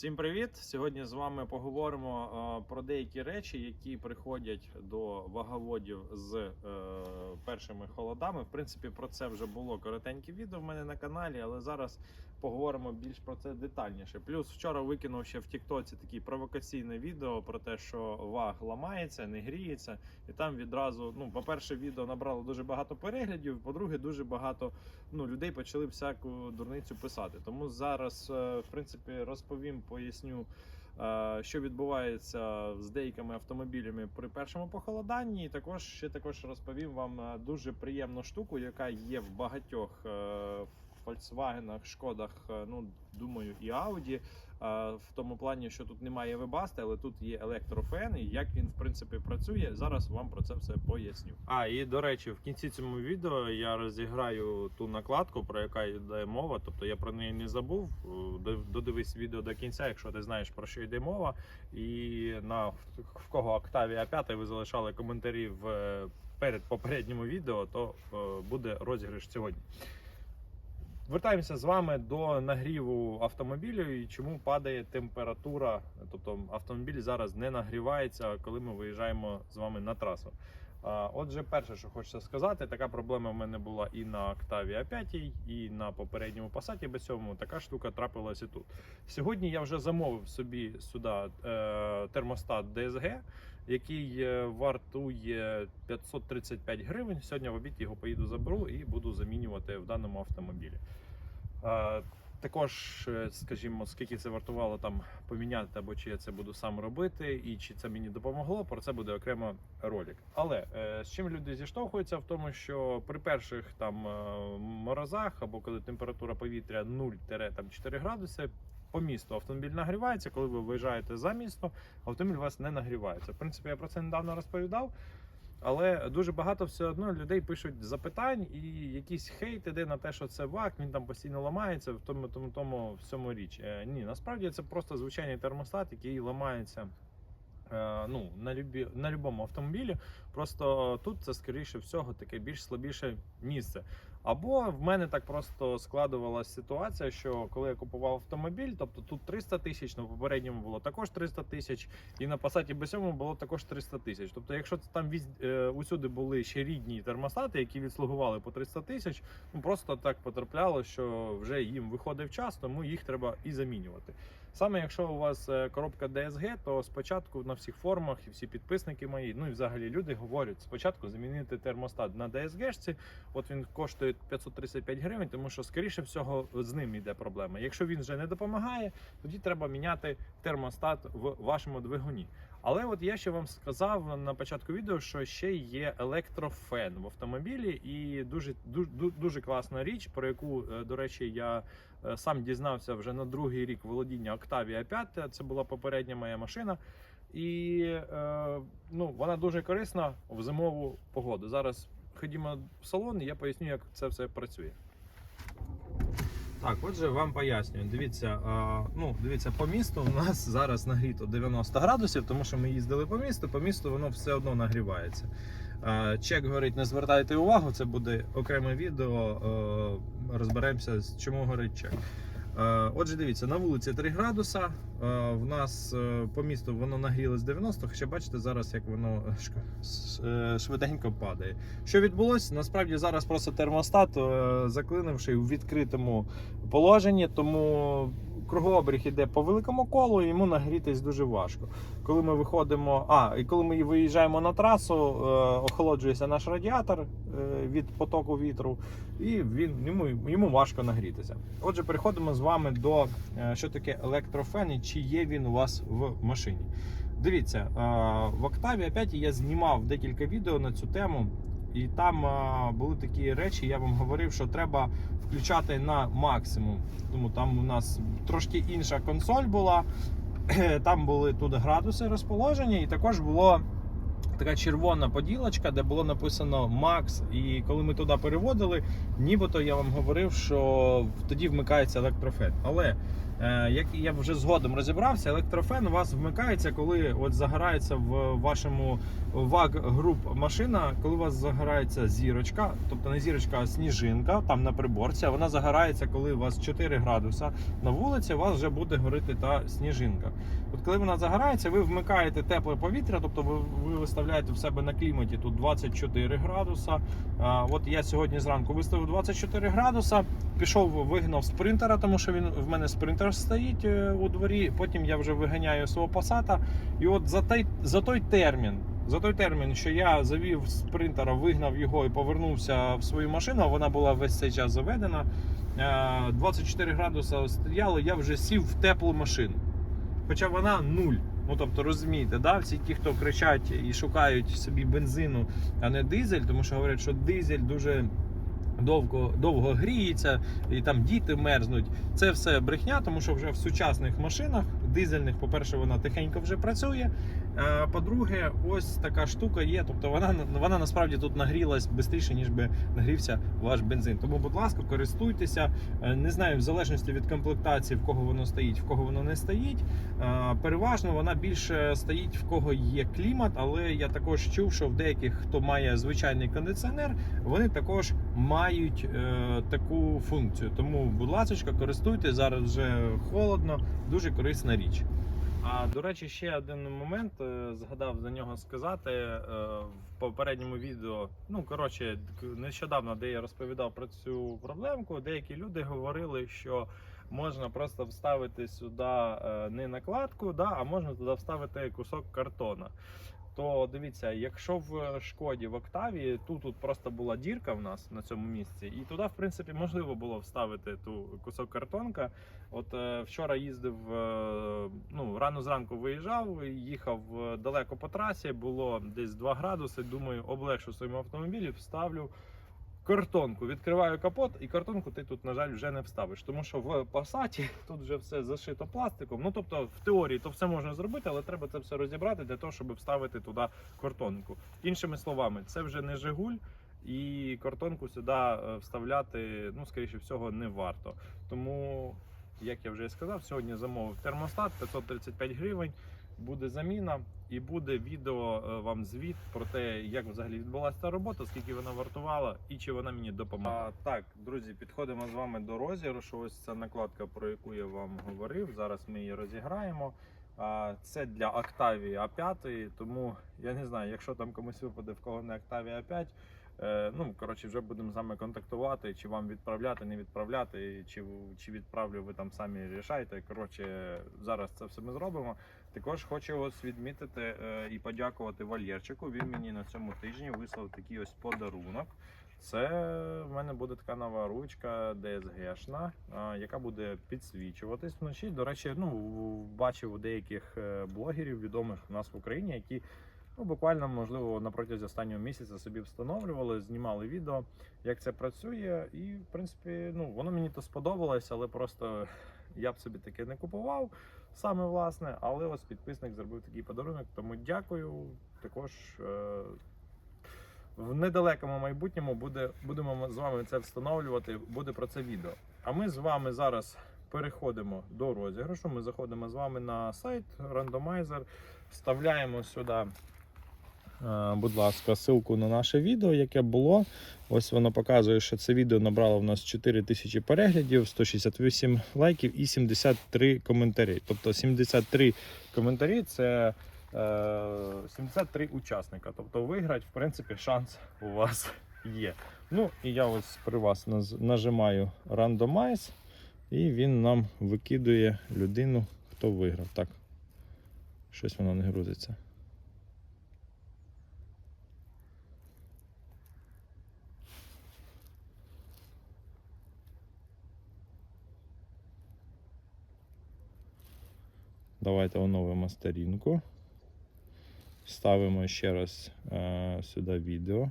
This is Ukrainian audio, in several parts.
Всім привіт! Сьогодні з вами поговоримо е, про деякі речі, які приходять до ваговодів з е, першими холодами. В принципі, про це вже було коротеньке відео в мене на каналі, але зараз поговоримо більш про це детальніше. Плюс вчора викинув ще в Тіктоці таке провокаційне відео про те, що ваг ламається, не гріється, і там відразу, ну, по-перше, відео набрало дуже багато переглядів. По-друге, дуже багато ну, людей почали всяку дурницю писати. Тому зараз, е, в принципі, розповім, поясню, е, що відбувається з деякими автомобілями при першому похолоданні. І також ще також розповім вам е, дуже приємну штуку, яка є в багатьох Volkswagen, Шкодах, е, ну думаю, і Audi. е, В тому плані, що тут немає вебасти, але тут є електрофен, і як він в принципі працює. Зараз вам про це все поясню. А і до речі, в кінці цьому відео я розіграю ту накладку, про яка йде мова. Тобто я про неї не забув. Е, Додивись відео до кінця, якщо ти знаєш про що йде мова. І на в кого Octavia 5 ви залишали коментарі в перед попередньому відео, то буде розіграш сьогодні. Вертаємося з вами до нагріву автомобілю і чому падає температура. Тобто автомобіль зараз не нагрівається, коли ми виїжджаємо з вами на трасу. Отже, перше, що хочеться сказати, така проблема в мене була і на Octavia 5, і на попередньому Passat без цьому. Така штука трапилася тут. Сьогодні я вже замовив собі сюди е, термостат DSG, який е, вартує 535 гривень. Сьогодні в обід його поїду заберу і буду замінювати в даному автомобілі. Також, е, скажімо, скільки це вартувало там поміняти, або чи я це буду сам робити, і чи це мені допомогло, про це буде окремо ролик. Але е, з чим люди зіштовхуються в тому, що при перших там морозах або коли температура повітря 0-4 градуси. По місту автомобіль нагрівається, коли ви виїжджаєте за місто, автомобіль у вас не нагрівається. В принципі, я про це недавно розповідав. Але дуже багато все одно людей пишуть запитань, і якийсь хейт іде на те, що це вак, він там постійно ламається, в тому, тому, тому всьому річ. Е, ні, насправді це просто звичайний термостат, який ламається. е, Ну, на любі на любому автомобілі, просто тут це скоріше всього таке більш слабіше місце. Або в мене так просто складувалася ситуація, що коли я купував автомобіль, тобто тут 300 тисяч, на попередньому було також 300 тисяч, і на Passat B7 було також 300 тисяч. Тобто, якщо там віз, е, усюди були ще рідні термостати, які відслугували по 300 тисяч, ну просто так потрапляло, що вже їм виходив час, тому їх треба і замінювати. Саме якщо у вас е, коробка DSG, то спочатку на всіх форумах і всі підписники мої, ну і взагалі люди говорять, спочатку замінити термостат на DSG-шці, От він коштує 535 гривень, тому що скоріше всього з ним йде проблема. Якщо він вже не допомагає, тоді треба міняти термостат в вашому двигуні. Але от я ще вам сказав на початку відео, що ще є електрофен в автомобілі, і дуже дуже, дуже класна річ, про яку, е, до речі, я сам дізнався вже на другий рік володіння Octavia 5. Це була попередня моя машина. І е, ну, вона дуже корисна в зимову погоду. Зараз ходімо в салон, і я поясню, як це все працює. Так, отже, вам пояснюю. Дивіться, а, ну, дивіться, по місту у нас зараз нагріто 90 градусів, тому що ми їздили по місту, по місту воно все одно нагрівається. Чек горить, не звертайте увагу, це буде окреме відео. е, Розберемося, з чому горить чек. Е, Отже, дивіться, на вулиці 3 градуса. е, В нас по місту воно нагрілось 90, хоча бачите зараз, як воно швиденько падає. Що відбулося? Насправді зараз просто термостат заклинивши у відкритому положенні, тому кругооберіг іде по великому колу, йому нагрітись дуже важко. Коли ми виходимо, а і коли ми виїжджаємо на трасу, е, охолоджується наш радіатор е, від потоку вітру, і він йому, йому важко нагрітися. Отже, переходимо з вами до е, що таке електрофен і чи є він у вас в машині. Дивіться, е, в Octavia 5 я знімав декілька відео на цю тему, і там а, були такі речі, я вам говорив, що треба включати на максимум. Тому там у нас трошки інша консоль була. Там були тут градуси розположення, і також було така червона поділочка, де було написано Макс. І коли ми туди переводили, нібито я вам говорив, що тоді вмикається електрофен. Але е, як я вже згодом розібрався, електрофен у вас вмикається, коли от загорається в вашому ВАГ груп машина, коли у вас загорається зірочка, тобто не зірочка, а сніжинка там на приборці, а вона загорається, коли у вас 4 градуса на вулиці, у вас вже буде горити та сніжинка. От коли вона загорається, ви вмикаєте тепле повітря, тобто ви, ви виставляєте в себе на кліматі тут 24 градуса. От я сьогодні зранку виставив 24 градуса, пішов, вигнав спринтера, тому що він в мене спринтер стоїть е, у дворі. Потім я вже виганяю свого пасата. І от за той, за той термін. За той термін, що я завів спринтера, вигнав його і повернувся в свою машину, вона була весь цей час заведена. е, 24 градуса стояло, я вже сів в теплу машину. Хоча вона нуль. Ну тобто розумієте, да? всі ті, хто кричать і шукають собі бензину, а не дизель, тому що говорять, що дизель дуже довго, довго гріється і там діти мерзнуть. Це все брехня, тому що вже в сучасних машинах дизельних, по-перше, вона тихенько вже працює. А по-друге, ось така штука є. Тобто вона вона насправді тут нагрілась швидше, ніж би нагрівся ваш бензин. Тому, будь ласка, користуйтеся. Е, Не знаю, в залежності від комплектації, в кого воно стоїть, в кого воно не стоїть. Е, Переважно вона більше стоїть в кого є клімат, але я також чув, що в деяких, хто має звичайний кондиціонер, вони також мають е, таку функцію. Тому, будь ласка, користуйтесь зараз вже холодно, дуже корисна річ. А до речі, ще один момент е, згадав за нього сказати е, в попередньому відео. Ну коротше, нещодавно, де я розповідав про цю проблемку, деякі люди говорили, що можна просто вставити сюди е, не накладку, да, а можна туди вставити кусок картона. То дивіться, якщо в шкоді в Октаві тут, тут просто була дірка в нас на цьому місці, і туди, в принципі, можливо було вставити ту кусок картонка. От е, вчора їздив, е, ну рано зранку виїжджав, їхав е, далеко по трасі, було десь 2 градуси. Думаю, облегшу своєму автомобілі, вставлю картонку. Відкриваю капот, і картонку ти тут, на жаль, вже не вставиш. Тому що в пасаті тут вже все зашито пластиком. Ну тобто, в теорії то все можна зробити, але треба це все розібрати для того, щоб вставити туди картонку. Іншими словами, це вже не Жигуль. І картонку сюди е, вставляти, ну, скоріше всього, не варто. Тому, як я вже сказав, сьогодні замовив термостат 535 гривень. Буде заміна і буде відео е, вам звіт про те, як взагалі відбулася ця робота, скільки вона вартувала і чи вона мені допомагає. так, друзі, підходимо з вами до розіграшу. Ось ця накладка, про яку я вам говорив. Зараз ми її розіграємо. А, Це для Octavia A5, тому я не знаю, якщо там комусь випаде в кого не Octavia A5, е, ну коротше, вже будемо з вами контактувати, чи вам відправляти, не відправляти, чи, чи відправлю ви там самі рішайте. Коротше, зараз це все ми зробимо. Також хочу ось відмітити е, і подякувати Валєрчику. Він мені на цьому тижні вислав такий ось подарунок. Це в мене буде така нова ручка DSG-шна, яка буде підсвічуватись вночі. До речі, ну бачив у деяких е, блогерів відомих у нас в Україні, які ну, буквально можливо на протязі останнього місяця собі встановлювали, знімали відео, як це працює. І в принципі, ну воно мені то сподобалось, але просто я б собі таке не купував саме власне. Але ось підписник зробив такий подарунок. Тому дякую. Також е, в недалекому майбутньому буде, будемо з вами це встановлювати. Буде про це відео. А ми з вами зараз переходимо до розіграшу. Ми заходимо з вами на сайт Randomizer, вставляємо сюди. Е, Будь ласка, ссылку на наше відео, яке було. Ось воно показує, що це відео набрало в нас 4 тисячі переглядів, 168 лайків і 73 коментарі. Тобто 73 коментарі це е, 73 учасника. Тобто виграти, в принципі, шанс у вас є. Ну і я ось при вас нажимаю Randomize, і він нам викидує людину, хто виграв. Так, щось воно не грузиться. Давайте оновимо сторінку. Ставимо ще раз е, сюди відео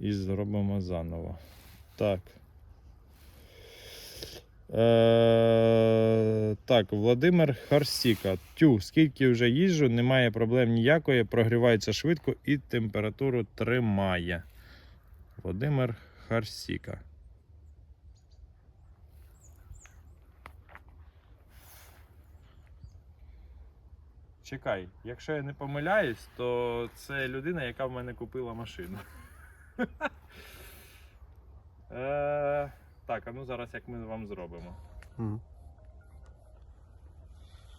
і зробимо заново. Так. Е, Так, Володимир Харсіка. Тю, скільки вже їжджу, немає проблем ніякої, прогрівається швидко і температуру тримає. Володимир Харсіка. Чекай, якщо я не помиляюсь, то це людина, яка в мене купила машину. Е, Так, а ну зараз як ми вам зробимо.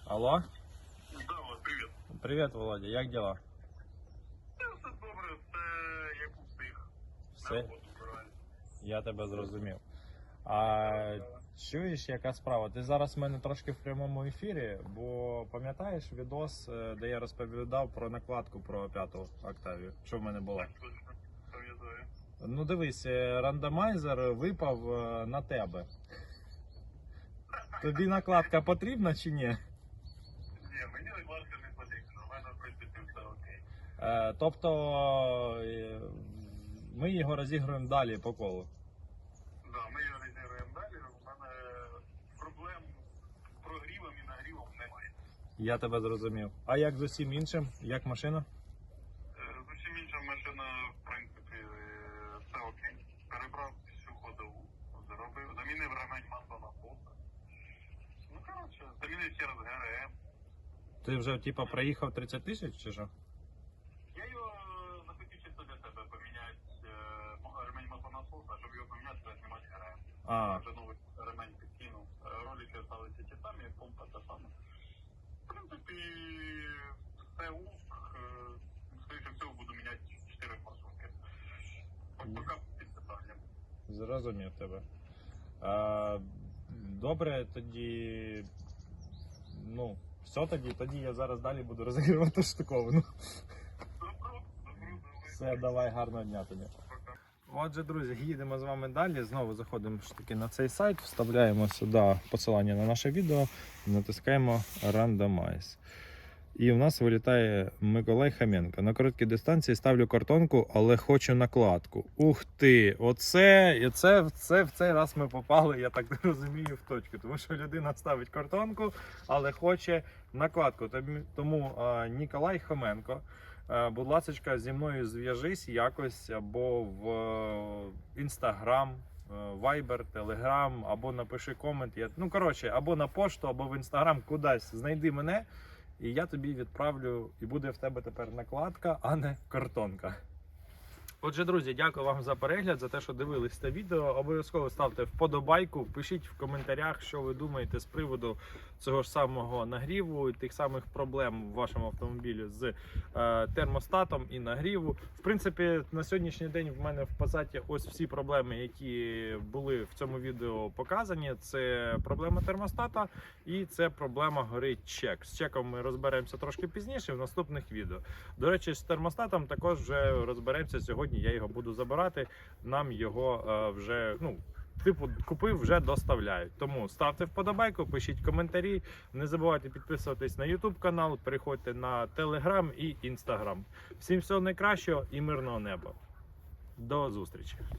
Алло? Да, привіт. Привіт, Володя, як діла? Все добре, це як у всіх. Все, я тебе зрозумів. А чуєш, яка справа? Ти зараз в мене трошки в прямому ефірі, бо пам'ятаєш відос, е, де я розповідав про накладку про п'яту Октавію, що в мене було? Пам'ятаю. Ну дивись, е, рандомайзер випав е, на тебе. Тобі накладка потрібна чи ні? Ні, мені накладка не потрібна, у мене, в принципі, все окей. Тобто ми його розігруємо далі по колу. Да, ми його розіграємо далі, у мене проблем з прогрівом і нагрівом немає. Я тебе зрозумів. А як з усім іншим? Як машина? Е, З усім іншим машина, в принципі, е, все окей. Перебрав всю ходову, зробив, замінив ремень масла на фото. Ну, коротше, замінив ще раз ГРМ. Ти вже типа проїхав 30 тисяч чи що? Я його захотів чисто для себе поміняти е, мо- ремень маслонасоса, щоб його поміняти, треба знімати ГРМ. А, Вже новий ремень підкинув. Е, Ролики залишилися ті самі, помпа та сама. В принципі, все ок. Е, Скоріше всього буду міняти 4 форсунки. От поки під питанням. Зрозумів тебе. А, добре, тоді. Ну, все тоді, тоді я зараз далі буду розігрувати штуковину. Все, давай, гарного дня тобі. Отже, друзі, їдемо з вами далі. Знову заходимо ж таки на цей сайт, вставляємо сюди посилання на наше відео, натискаємо Randomize. І в нас вилітає Миколай Хаменко. На короткій дистанції ставлю картонку, але хочу накладку. Ух ти! Оце, і це, це в цей раз ми попали, я так розумію, в точку. Тому що людина ставить картонку, але хоче накладку. Тому- а, Ніколай Хоменко. Будь ласка, зі мною зв'яжись якось або в інстаграм, Viber, Telegram, або напиши комент. Ну, коротше, або на пошту, або в інстаграм кудись знайди мене, і я тобі відправлю, і буде в тебе тепер накладка, а не картонка. Отже, друзі, дякую вам за перегляд, за те, що дивились це відео. Обов'язково ставте вподобайку, пишіть в коментарях, що ви думаєте з приводу цього ж самого нагріву тих самих проблем в вашому автомобілі з е, термостатом і нагріву. В принципі, на сьогоднішній день в мене в Passat ось всі проблеми, які були в цьому відео показані. Це проблема термостата і це проблема горить чек. З чеком ми розберемося трошки пізніше в наступних відео. До речі, з термостатом також вже розберемося сьогодні. Я його буду забирати. Нам його е, вже ну. Типу, купив, вже доставляють. Тому ставте вподобайку, пишіть коментарі. Не забувайте підписуватись на YouTube канал, переходьте на Telegram і Instagram. Всім всього найкращого і мирного неба. До зустрічі!